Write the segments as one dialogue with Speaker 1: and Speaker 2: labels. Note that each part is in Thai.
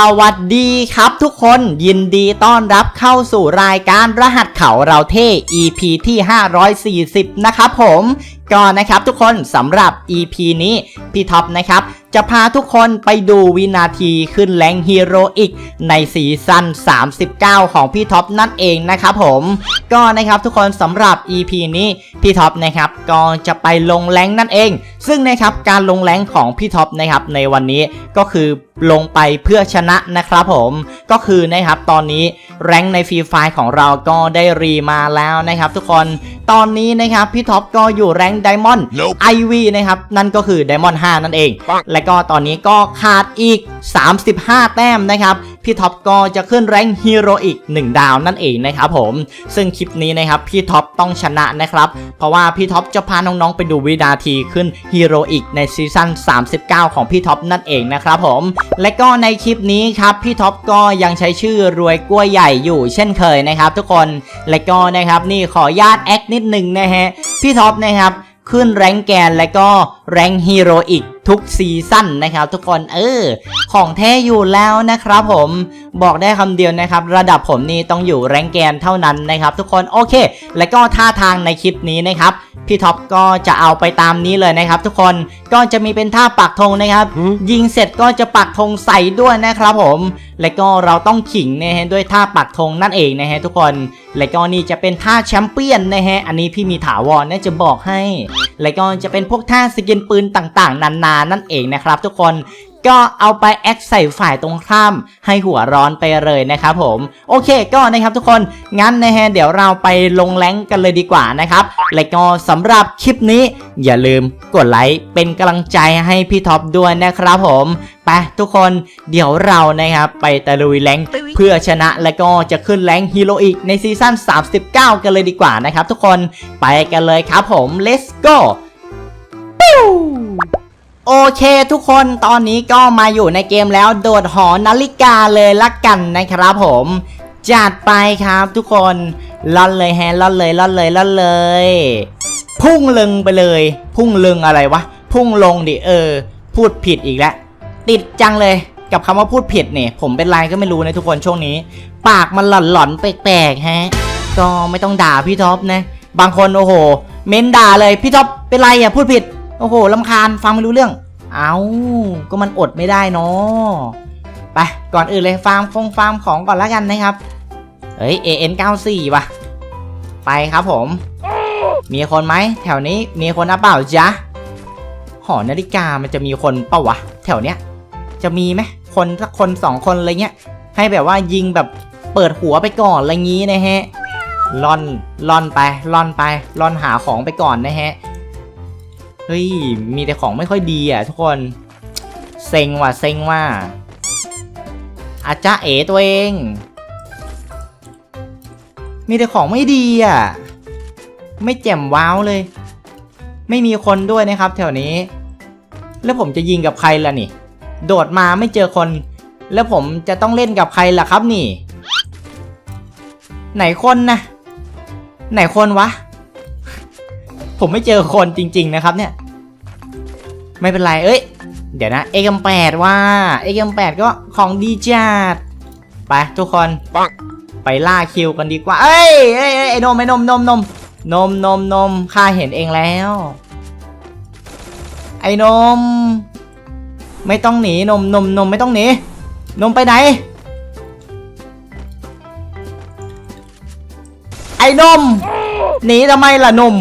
Speaker 1: สวัสดีครับทุกคนยินดีต้อนรับเข้าสู่รายการรหัสเขาเราเท่ EP ที่ 540 นะครับผม ก็นะครับทุกคนสำหรับ EP นี้พี่ท็อปนะครับจะพาทุกคนไปดูวินาทีขึ้นแรงฮีโร่อีกในซีซั่น 39 ของพี่ท็อปนั่นเองนะครับผมก็นะครับทุกคนสำหรับ EP นี้พี่ท็อปนะครับก็จะไปลงแรงนั่นเอง ซึ่งนะครับการลงแรงของพี่ท็อปนะครับในวันนี้ก็คือลงไปเพื่อชนะนะครับผมก็คือนะครับตอนนี้ แรงในฟรีไฟของเราก็ได้รีมาแล้วนะครับ ทุกคนตอนนี้นะครับพี่ท็อปก็อยู่แรงไดมอนด์
Speaker 2: Nope
Speaker 1: ไอวีนะครับนั่นก็คือไดมอนด์5นั่นเอง
Speaker 2: ปัง
Speaker 1: และก็ตอนนี้ก็ขาดอีก 35 แต้มนะครับ พี่ท็อปก็จะขึ้นแรงฮีโร่อีก1ดาวนั่นเองนะครับผม ซึ่งคลิปนี้นะครับพี่ท็อปต้องชนะนะครับ เพราะว่าพี่ท็อปจะพาน้องๆไปดูวินาทีขึ้นฮีโร่อีกในซีซั่น39 ของพี่ท็อปนั่นเองนะครับผม และก็ในคลิปนี้ครับพี่ท็อปก็ยังใช้ชื่อรวยกล้วยใหญ่อยู่เช่นเคยนะครับ ทุกคน และก็นะครับนี่ขอญาตแอคนิดหนึ่งนะฮะพี่ท็อปนะครับขึ้นแรงแกนและก็ แรงฮีโร่อีกทุกซีซั่นนะครับทุกคนเออ ของแท้อยู่แล้วนะครับผมบอกได้คำเดียวนะครับ ระดับผมนี่ต้องอยู่แรงแกนเท่านั้นนะครับ ทุกคนโอเค และก็ท่าทางในคลิปนี้นะครับพี่ท็อปก็จะเอาไปตามนี้เลยนะครับ ทุกคนก็จะมีเป็นท่าปักธงนะครับ
Speaker 2: หืม
Speaker 1: ยิงเสร็จก็จะปักธงใส่ด้วยนะครับผม และก็เราต้องขิงนะฮะด้วยท่าปักธงนั่นเองนะฮะทุกคน และก็นี่จะเป็นท่าแชมเปี้ยนนะฮะอันนี้พี่มีถาวรน่าจะบอกให้ และก็จะเป็นพวกท่าสกินปืนต่างๆ นานานั่นเองนะครับทุกคนก็เอาไปแอคใส่ฝ่ายตรงข้ามให้หัวร้อนไปเลยนะครับผมโอเคก็นะครับทุกคนงั้นนะฮะเดี๋ยวเราไปลงแรงกันเลยดีกว่านะครับและก็สำหรับคลิปนี้ อย่าลืมกดไลค์เป็นกำลังใจให้พี่ท็อปด้วยนะครับผมไปทุกคนเดี๋ยวเรานะครับไปตะลุยแรงเพื่อชนะและก็จะขึ้นแรงฮีโร่อีกในซีซั่น39 กันเลยดีกว่านะครับทุกคนไปกันเลยครับผม let's go โอเคทุกคนตอนนี้ก็มาอยู่ในเกมแล้วโดดหอนาฬิกาเลยละกันนะครับผม จัดไปครับทุกคนล่อนเลยแฮะล่อนเลยล่อนเลยล่อนเลย พุ่งลึงไปเลย พุ่งลึงอะไรวะ พุ่งลงดิเออ พูดผิดอีกแล้วติดจังเลยกับคำว่าพูดผิดเนี่ยผมเป็นไรก็ไม่รู้นะทุกคนช่วงนี้ ปากมันหลอนๆแปลกๆฮะ ก็ไม่ต้องด่าพี่ท็อปนะ บางคนโอ้โห เม้นด่าเลยพี่ท็อปเป็นไรอะพูดผิด โอ้โหลำคาญฟังไม่รู้เรื่อง เอาก็มันอดไม่ได้เนาะไปก่อนอื่นเลยฟาร์มคงฟาร์มของก่อนล้วกันนะครับเฮ้ย AN94 ว่ะ ไปครับผม มีคนไหมแถวนี้มีคนนะเปล่าจ๊ะหอนาฬิกามันจะมีคนเปล่าวะ แถวเนี้ย จะมีไหมคนสักคนสองคนอะไรเงี้ย ให้แบบว่ายิงแบบเปิดหัวไปก่อนอะไรงี้นะฮะล่อนล่อนไปล่อนไปล่อนหาของไปก่อนนะฮะ เฮ้ย มีแต่ของไม่ค่อยดีอะทุกคน เซ็งว่ะเซ็งว่าอาจ้าเอ๋ตัวเอง มีแต่ของไม่ดีอะ ไม่แจ่มว้าวเลย ไม่มีคนด้วยนะครับ แถวนี้ แล้วผมจะยิงกับใครล่ะนี่ โดดมาไม่เจอคน แล้วผมจะต้องเล่นกับใครล่ะครับนี่ ไหนคนนะ ไหนคนวะ ผมไม่เจอคนจริง ๆ นะครับเนี่ย ไม่เป็นไร เอ้ย เดี๋ยวนะเอ็มแปดว่าเอ็มแปดก็ของดีจัดไปทุกคน
Speaker 2: ปัง
Speaker 1: ไปล่าคิวกันดีกว่าเอ้ยเอ้ยเอ้ยไอ้นมไอ้นมนมนมนมนมนมข้าเห็นเองแล้ว ไอ้นม ไม่ต้องหนีนมนมนมไม่ต้องหนีนมไปไหน ไอ้นมหนีทำไมล่ะนม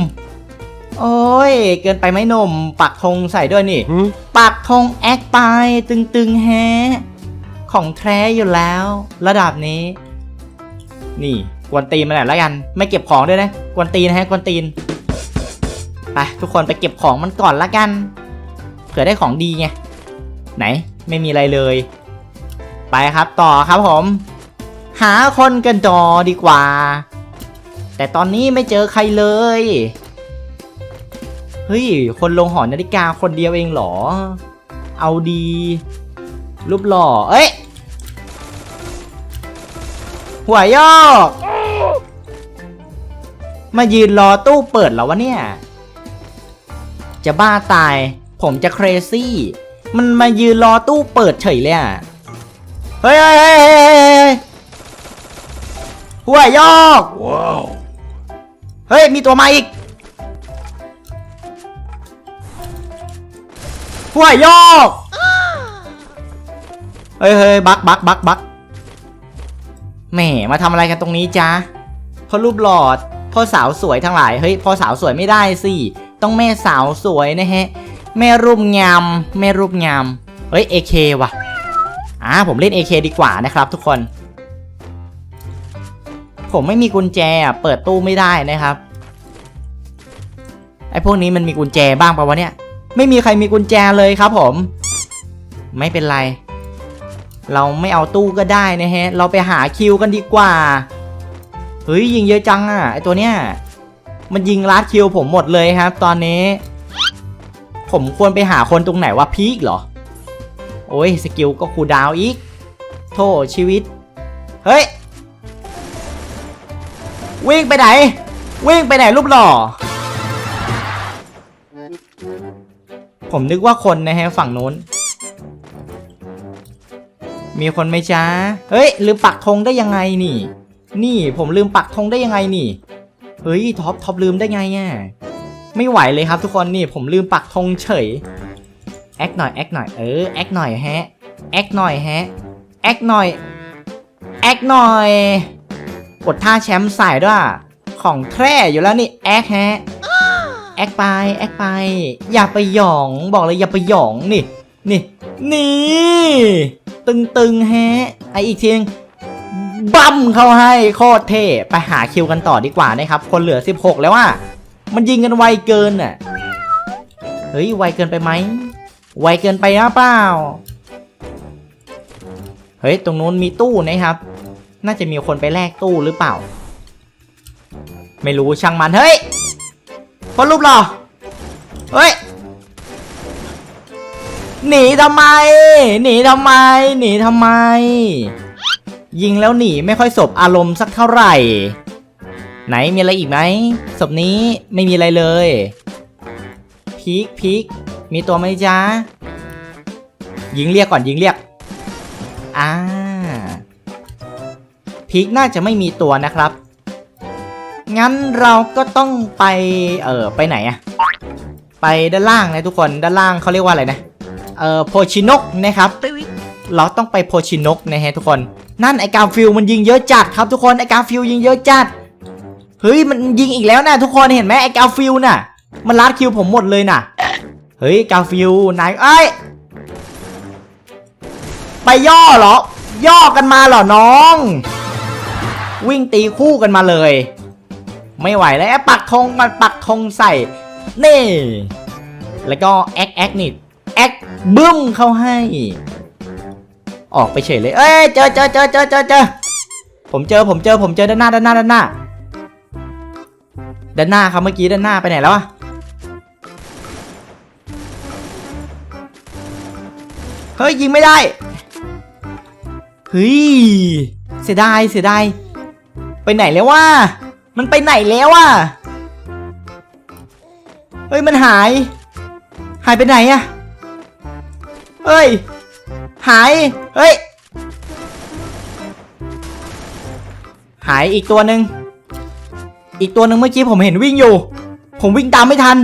Speaker 1: โอ้ย เกินไปไหมนมปักธงใส่ด้วยนี่
Speaker 2: หืม
Speaker 1: ปักธงแอคไปตึงๆแฮะ ของแท้อยู่แล้ว ระดับนี้ นี่กวนตีนมาหน่อยแล้วกัน ไม่เก็บของด้วยนะกวนตีนนะฮะกวนตีน ไปทุกคนไปเก็บของมันก่อนละกัน เผื่อได้ของดีไง ไหนไม่มีอะไรเลย ไปครับต่อครับผม หาคนกันต่อดีกว่า แต่ตอนนี้ไม่เจอใครเลย เฮ้ย คนลงหอนาฬิกาคนเดียวเองเหรอ เอาดี รูปหล่อ เอ้ย หัวยอกมายืนรอตู้เปิดแล้ววะเนี่ย จะบ้าตาย ผมจะเครซี่ มันมายืนรอตู้เปิดเฉยเลยอะเเฮ้ยเฮ้ยเฮ้ยเฮ้ยเฮ้ยหัวยอก
Speaker 2: Wow.
Speaker 1: เฮ้ย มีตัวมาอีก หัวยอกเฮ้ยเฮ้ยบักบักบักบักแหมมาทำอะไรกันตรงนี้จ๊ะพ่อรูปหลอดพ่อสาวสวยทั้งหลายเฮ้ยพ่อสาวสวยไม่ได้สิต้องแม่สาวสวยนะฮะแม่รูปงามแม่รูปงามเฮ้ย AK ว่ะอ่าผมเล่น AK ดีกว่านะครับทุกคน ผมไม่มีกุญแจอะเปิดตู้ไม่ได้นะครับไอ้พวกนี้มันมีกุญแจบ้างปะวะเนี่ย ไม่มีใครมีกุญแจเลยครับผม ไม่เป็นไร เราไม่เอาตู้ก็ได้นะฮะ เราไปหาคิวกันดีกว่า เฮ้ยยิงเยอะจังอะไอตัวเนี้ย มันยิงลัดคิวผมหมดเลยครับ ตอนนี้ ผมควรไปหาคนตรงไหนวะพีคเหรอ โอ้ยสกิลก็คูดาวอีก โทษชีวิต เฮ้ย วิ่งไปไหน วิ่งไปไหนรูปหล่อ ผมนึกว่าคนนะฮะฝั่งนู้น มีคนไหมจ้าเฮ้ยลืมปักธงได้ยังไงนี่ นี่ผมลืมปักธงได้ยังไงนี่ เฮ้ยท็อปท็อปลืมได้ไงอะไม่ไหวเลยครับทุกคนนี่ผมลืมปักธงเฉยแอคหน่อยแอคหน่อยเออแอคหน่อยแฮะแอคหน่อยแฮะแอคหน่อยแอคหน่อยกดท่าแชมป์ใส่ด้วยของแท้อยู่แล้วนี่แอคฮะ แอคไปแอคไป อย่าไปหยองบอกเลยอย่าไปหยองนี่นี่นี่ ตึงตึงๆแฮะไออีกทีนึงบัมเข้าให้โคตรเท่ไปหาคิวกันต่อดีกว่านะครับ คนเหลือ 16 แล้วว่ามันยิงกันไวเกินอะเฮ้ยไวเกินไปไหมไวเกินไปหรือเปล่าเฮ้ยตรงนู้นมีตู้นะครับ น่าจะมีคนไปแลกตู้หรือเปล่า ไม่รู้ช่างมันเฮ้ย พอรูปหรอเฮ้ย หนีทำไม หนีทำไม หนีทำไม ยิงแล้วหนีไม่ค่อยสบอารมณ์สักเท่าไหร่ ไหนมีอะไรอีกไหมศพนี้ไม่มีอะไรเลยพีคพีคมีตัวไหมจ๊ะ ยิงเรียกก่อนยิงเรียก อ่าพีคน่าจะไม่มีตัวนะครับ งั้นเราก็ต้องไปเออไปไหนอะไปด้านล่างนะทุกคนด้านล่างเขาเรียกว่าอะไรนะเออโพชินกนะครับ เราต้องไปโพชินกนะฮะทุกคน นั่นไอการฟิลมันยิงเยอะจัดครับทุกคนไอการฟิลยิงเยอะจัดเฮ้ยมันยิงอีกแล้วนะทุกคนเห็นไหมไอกาฟิลน่ะ มันลัดคิวผมหมดเลยน่ะเฮ้ยกาฟิลนายเอ้ยไปย่อเหรอย่อกันมาเหรอน้อง วิ่งตีคู่กันมาเลย ไม่ไหวแล้วปักธงมันปักธงใส่ นี่ แล้วก็แอคแอคนี่แอคบึ้มเข้าให้ ออกไปเฉยเลย เอ้ยเจอเจอเจอเจอเจอเจอผมเจอผมเจอผมเจอด้านหน้าด้านหน้าด้านหน้า ด้านหน้าครับเมื่อกี้ด้านหน้าไปไหนแล้วอะเฮ้ยยิงไม่ได้เฮ้ยเสียดายเสียดายไปไหนแล้ววะ มันไปไหนแล้ววะเฮ้ยมันหาย หายไปไหนอะเฮ้ย หาย เฮ้ย หายอีกตัวหนึ่ง อีกตัวหนึ่งเมื่อกี้ผมเห็นวิ่งอยู่ ผมวิ่งตามไม่ทัน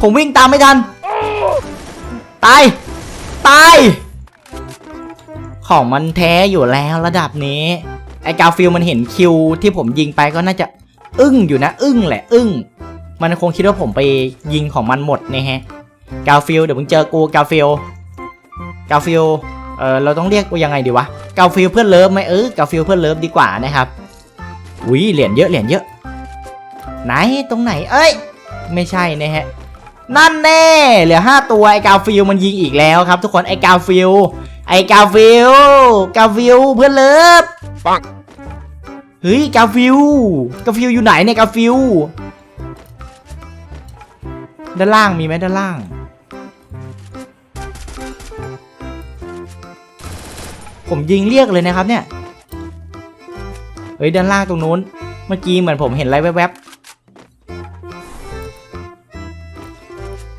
Speaker 1: ผมวิ่งตามไม่ทัน ตาย ตาย ของมันแท้อยู่แล้วระดับนี้ไอ้กาฟิลมันเห็นคิวที่ผมยิงไปก็น่าจะ อึ้งอยู่นะ อึ้งแหละ อึ้ง มันคงคิดว่าผมไปยิงของมันหมดนะฮะ กาฟิลเดี๋ยวมึงเจอกูกาฟิลกาฟิลเออเราต้องเรียกกูยังไงดีวะ กาฟิลเพื่อนเลิฟไหมเออกาฟิลเพื่อนเลิฟดีกว่านะครับอุ้ยเหรียญเยอะเหรียญเยอะ ไหนตรงไหน เอ้ย ไม่ใช่นะฮะนั่นแน่เหลือ 5 ตัวไอ้กาฟิลมันยิงอีกแล้วครับ ทุกคนไอ้กาฟิลไอ้กาฟิลกาฟิลเพื่อนเลิฟ
Speaker 2: ปัง
Speaker 1: เฮ้ยกาฟิลกาฟิลอยู่ไหนเนี่ยกาฟิลด้านล่างมีไหมด้านล่าง ผมยิงเรียกเลยนะครับเนี่ย เฮ้ยด้านล่างตรงนู้น เมื่อกี้เหมือนผมเห็นอะไรแวบๆ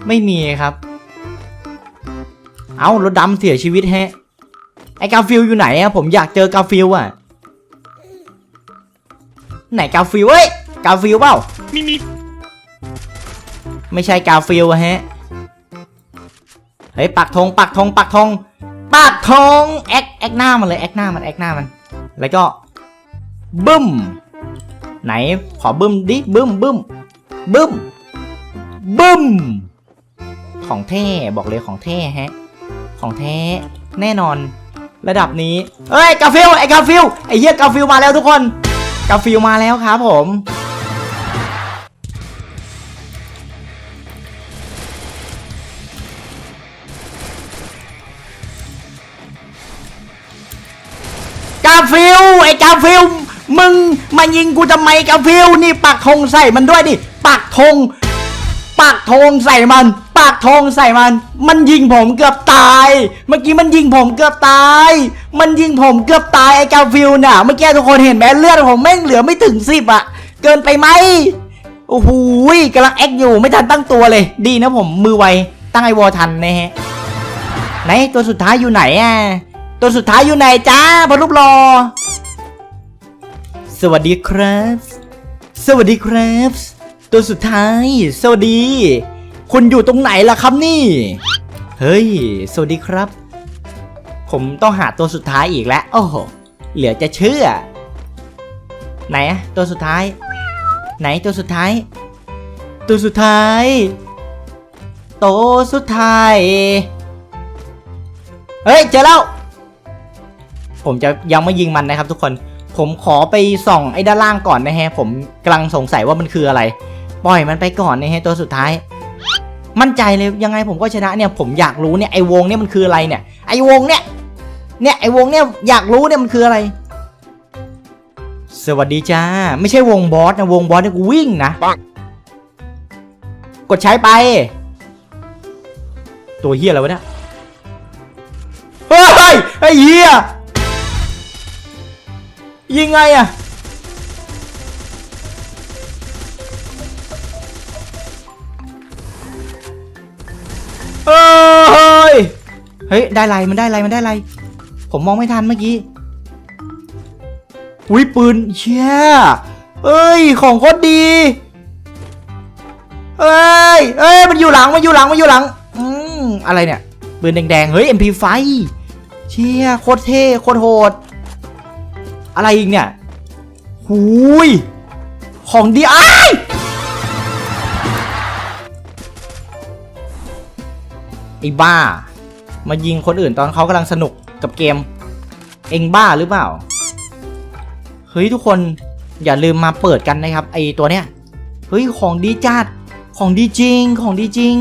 Speaker 1: ไม่มีครับ เอ้ารถดำเสียชีวิตแฮะ ไอ้กาฟิลอยู่ไหนอะผมอยากเจอกาฟิลอะ ไหนกาฟิลเอ้ยกาฟิลเปล่า
Speaker 2: มีมี
Speaker 1: ไม่ใช่กาฟิลอะฮะเฮ้ยปักธงปักธงปักธงปักธงแอคแอคหน้ามันเลยแอคหน้ามันแอคหน้ามัน แล้วก็บึ้มไหนขอบึ้มดิบึ้มบึ้มบึ้มบึ้มของแท้บอกเลยของแท้ฮะของแท้แน่นอน ระดับนี้เอ้ยกาฟิลไอ้กาฟิลไอ้เหี้ยกาฟิลมาแล้วทุกคน กาฟิลมาแล้วครับผม กาฟิลไอ้กาฟิลมึงมายิงกูทำไมกาฟิลนี่ปักธงใส่มันด้วยดิปักธง ปักธงใส่มัน ปักธงใส่มัน มันยิงผมเกือบตาย เมื่อกี้มันยิงผมเกือบตาย มันยิงผมเกือบตายไอ้กาฟิลน่ะ เมื่อกี้ทุกคนเห็นไหมเลือดผมแม่งเหลือไม่ถึงสิบอะเกินไปไหมโอ้โหกำลังแอคอยู่ไม่ทันตั้งตัวเลย ดีนะผมมือไวตั้งไอวอทันนะฮะไหนตัวสุดท้ายอยู่ไหนอะตัวสุดท้ายอยู่ไหนจ้าพอรูปรอ สวัสดีครับ สวัสดีครับ ตัวสุดท้าย สวัสดี คุณอยู่ตรงไหนล่ะครับนี่ เฮ้ย สวัสดีครับ ผมต้องหาตัวสุดท้ายอีกแล้ว โอ้โห เหลือจะเชื่อ ไหนอะตัวสุดท้าย ไหนตัวสุดท้าย ตัวสุดท้ายตัวสุดท้าย เฮ้ย เจอแล้ว ผมจะยังไม่ยิงมันนะครับทุกคนผมขอไปส่องไอ้ด้านล่างก่อนนะฮะ ผมกำลังสงสัยว่ามันคืออะไร ปล่อยมันไปก่อนนะฮะตัวสุดท้าย มั่นใจเลยยังไงผมก็ชนะเนี่ยผมอยากรู้เนี่ยไอ้วงเนี่ยมันคืออะไรเนี่ยไอ้วงเนี่ยเนี่ยไอ้วงเนี่ยอยากรู้เนี่ยมันคืออะไร สวัสดีจ้า ไม่ใช่วงบอสนะวงบอสเนี่ยกูวิ่งนะกดใช้ไป ตัวเฮียอะไรวะเนี่ยเฮ้ยไอ้เฮียยิงไงอะ เฮ้ยได้ไรมันได้ไรมันได้ไร ผมมองไม่ทันเมื่อกี้อุ้ยปืนเชี่ยเอ้ยของโคตรดีเอ้ยเอ้ยมันอยู่หลังมันอยู่หลังมันอยู่หลังอืมอะไรเนี่ยปืนแดงๆเฮ้ย MP5 เชี่ยโคตรเท่โคตรโหด อะไรอีกเนี่ยหูยของดีไอไอ้บ้า มายิงคนอื่นตอนเขากำลังสนุกกับเกม เองบ้าหรือเปล่า เฮ้ยทุกคนอย่าลืมมาเปิดกันนะครับไอตัวเนี้ย เฮ้ยของดีจัด ของดีจริง ของดีจริง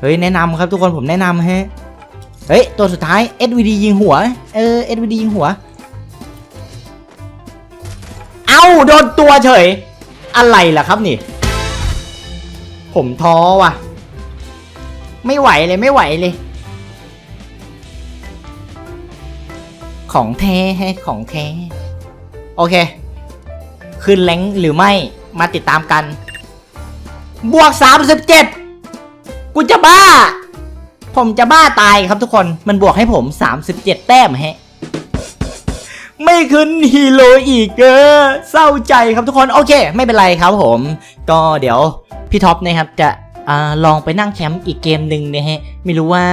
Speaker 1: เฮ้ยแนะนำครับทุกคนผมแนะนำฮะ เฮ้ยตัวสุดท้าย SVD ยิงหัว เออ SVD ยิงหัว เอ้าโดนตัวเฉย อะไรล่ะครับนี่ ผมท้อว่ะ ไม่ไหวเลยไม่ไหวเลย ของแท้ให้ของแท้ โอเค ขึ้นแรงหรือไม่มาติดตามกัน บวก 37 กูจะบ้า ผมจะบ้าตายครับทุกคนมันบวกให้ผม 37 แต้มฮะไม่ขึ้นฮีโร่อีกเออเศร้าใจครับทุกคน โอเค ไม่เป็นไรครับผม ก็เดี๋ยวพี่ท็อปนะครับจะ อลองไปนั่งแคมป์อีกเกมหนึ่งนะฮะ ไม่รู้ว่า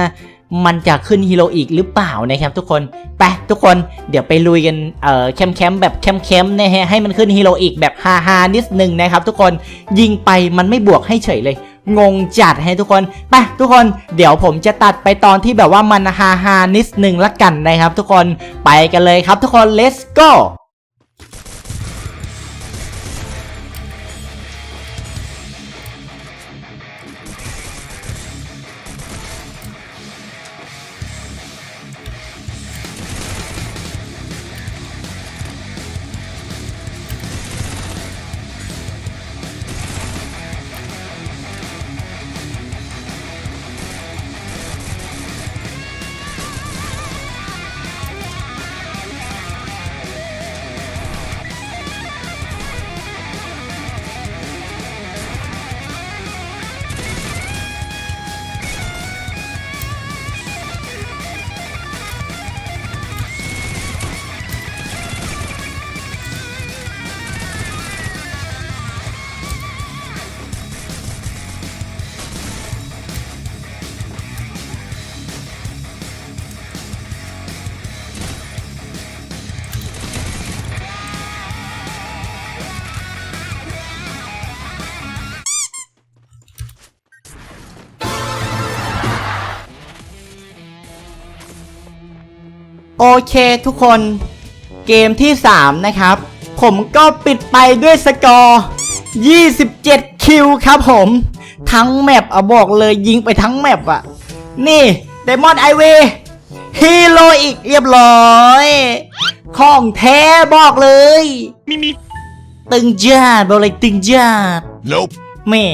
Speaker 1: มันจะขึ้นฮีโร่อีกหรือเปล่านะครับทุกคน ไปทุกคนเดี๋ยวไปลุยกันเอ่อแคมป์แคมป์แบบแคมป์แคมป์นะฮะให้มันขึ้นฮีโร่อีกแบบฮาฮานิดนึงนะครับทุกคนยิงไปมันไม่บวกให้เฉยเลย งงจัดให้ทุกคนไปทุกคนเดี๋ยวผมจะตัดไปตอนที่แบบว่ามันฮาฮานิดนึงละกันนะครับทุกคนไปกันเลยครับทุกคน let's go เคทุกคนเกมที่ 3 นะครับ ผมก็ปิดไปด้วยสกอร์ 27 คิวครับผม ทั้งแมปอะบอกเลยยิงไปทั้งแมปอะนี่เดมอนไอเวฮีโร่อีกเรียบร้อยของแท้บอกเลยตึงจ้าดบอกเลยตึงจ้าด
Speaker 2: Nope.
Speaker 1: แม่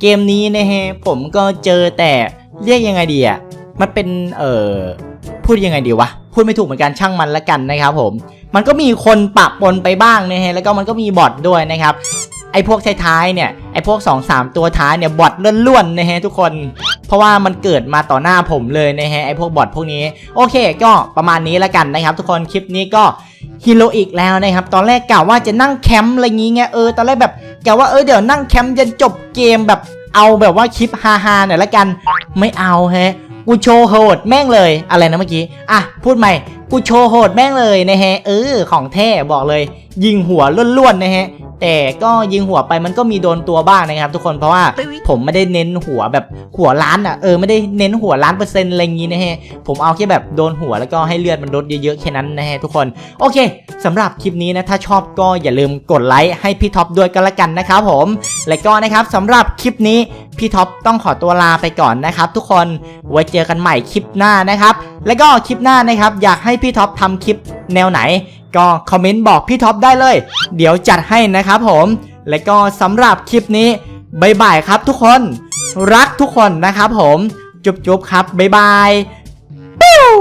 Speaker 1: เกมนี้นะฮะ ผมก็เจอแต่เรียกยังไงดีอะมันเป็นเอ่อพูดยังไงดีวะ พูดไม่ถูกเหมือนกันช่างมันละกันนะครับผม มันก็มีคนปะปนไปบ้างนะฮะแล้วก็มันก็มีบอทด้วยนะครับไอ้พวกท้ายๆเนี่ยไอ้พวก 2 3 ตัวท้ายเนี่ยบอทล้วนๆนะฮะทุกคน เพราะว่ามันเกิดมาต่อหน้าผมเลยนะฮะไอ้พวกบอทพวกนี้ โอเคก็ประมาณนี้ละกันนะครับ ทุกคนคลิปนี้ก็ฮีโร่อีกแล้วนะครับ ตอนแรกกะว่าจะนั่งแคมป์อะไรงี้ไงเออตอนแรกแบบกะว่าเออเดี๋ยวนั่งแคมป์จนจบเกมแบบเอาแบบว่าคลิปฮาๆหน่อยละกัน ไม่เอาฮะ กูโชว์โหดแม่งเลยอะไรนะเมื่อกี้ อะ พูดใหม่ กูโชว์โหดแม่งเลยนะฮะ เออ ของแท้บอกเลย ยิงหัวล้วนๆนะฮะ แต่ก็ยิงหัวไปมันก็มีโดนตัวบ้างนะครับ ทุกคนเพราะว่าผมไม่ได้เน้นหัวแบบหัวล้านอะเออไม่ได้เน้นหัวล้านเปอร์เซ็นต์อะไรอย่างงี้นะฮะ ผมเอาแค่แบบโดนหัวแล้วก็ให้เลือดมันลดเยอะๆแค่นั้นนะฮะทุกคนโอเคสำหรับคลิปนี้นะถ้าชอบก็อย่าลืมกดไลค์ให้พี่ท็อปด้วยกันละกันนะครับผม และก็นะครับสำหรับคลิปนี้ พี่ท็อปต้องขอตัวลาไปก่อนนะครับทุกคนไว้เจอกันใหม่คลิปหน้านะครับ แล้วก็คลิปหน้านะครับ อยากให้พี่ท็อปทำคลิปแนวไหน ก็คอมเมนต์บอกพี่ท็อปได้เลย เดี๋ยวจัดให้นะครับผม และก็สำหรับคลิปนี้บายบายครับทุกคน รักทุกคนนะครับผม จุ๊บๆครับบายบายปิ้ว